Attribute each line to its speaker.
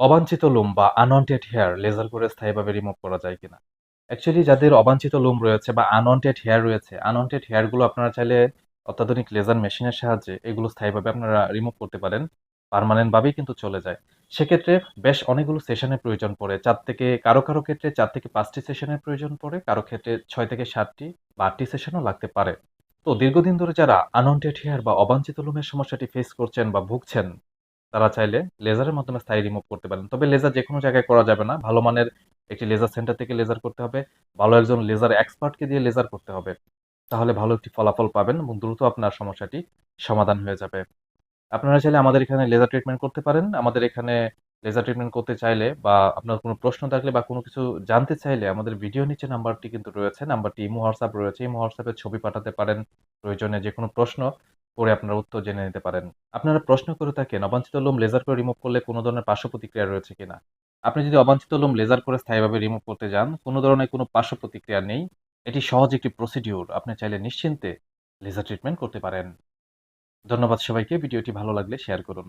Speaker 1: অবাঞ্ছিত লোম বা আনওয়ান্টেড হেয়ার লেজার করে স্থায়ীভাবে রিমুভ করা যায় কিনা? অ্যাকচুয়ালি যাদের অবাঞ্ছিত লোম রয়েছে বা আনওয়ান্টেড হেয়ার রয়েছে আনওয়ান্টেড হেয়ারগুলো আপনারা চাইলে অত্যাধুনিক লেজার মেশিনের সাহায্যে এগুলো স্থায়ীভাবে আপনারা রিমুভ করতে পারেন পার্মানেন্টভাবেই কিন্তু চলে যায়। সেক্ষেত্রে বেশ অনেকগুলো সেশনের প্রয়োজন পড়ে, চার থেকে, কারও কারও ক্ষেত্রে চার থেকে পাঁচটি সেশনের প্রয়োজন পড়ে, কারও ক্ষেত্রে ছয় থেকে সাতটি বা আটটি সেশনও লাগতে পারে। তো দীর্ঘদিন ধরে যারা আনওয়ান্টেড হেয়ার বা অবাঞ্ছিত লোমের সমস্যাটি ফেস করছেন বা ভুগছেন তারা চাইলে লেজারের মাধ্যমে স্থায়ী রিমুভ করতে পারেন। তবে লেজার যে কোনো জায়গায় করা যাবে না। ভালো মানের একটি লেজার সেন্টার থেকে লেজার করতে হবে। ভালো একজন লেজার এক্সপার্টকে দিয়ে লেজার করতে হবে। তাহলে ভালো একটি ফলাফল পাবেন এবং দ্রুত আপনার সমস্যাটি সমাধান হয়ে যাবে। আপনারা চাইলে আমাদের এখানে লেজার ট্রিটমেন্ট করতে পারেন। আমাদের এখানে লেজার ট্রিটমেন্ট করতে চাইলে বা আপনার কোনো প্রশ্ন থাকলে বা কোনো কিছু জানতে চাইলে আমাদের ভিডিও নিচে নাম্বারটি কিন্তু রয়েছে। নাম্বারটি ইমো হোয়াটসঅ্যাপ রয়েছে। ইমো হোয়াটসঅ্যাপে ছবি পাঠাতে পারেন। প্রয়োজনে যে কোনো প্রশ্ন করে আপনার উত্তর জেনে নিতে পারেন। আপনারা প্রশ্ন করে থাকেন, অবাঞ্ছিত লোম লেজার করে রিমুভ করলে কোনো ধরনের পার্শ্ব প্রতিক্রিয়া রয়েছে কিনা? আপনি যদি অবাঞ্ছিত লোম লেজার করে স্থায়ীভাবে রিমুভ করতে যান, কোনো ধরনের কোনো পার্শ্ব প্রতিক্রিয়া নেই। এটি সহজ একটি প্রসিডিওর আপনি চাইলে নিশ্চিন্তে লেজার ট্রিটমেন্ট করতে পারেন। ধন্যবাদ সবাইকে। ভিডিওটি ভালো লাগলে শেয়ার করুন।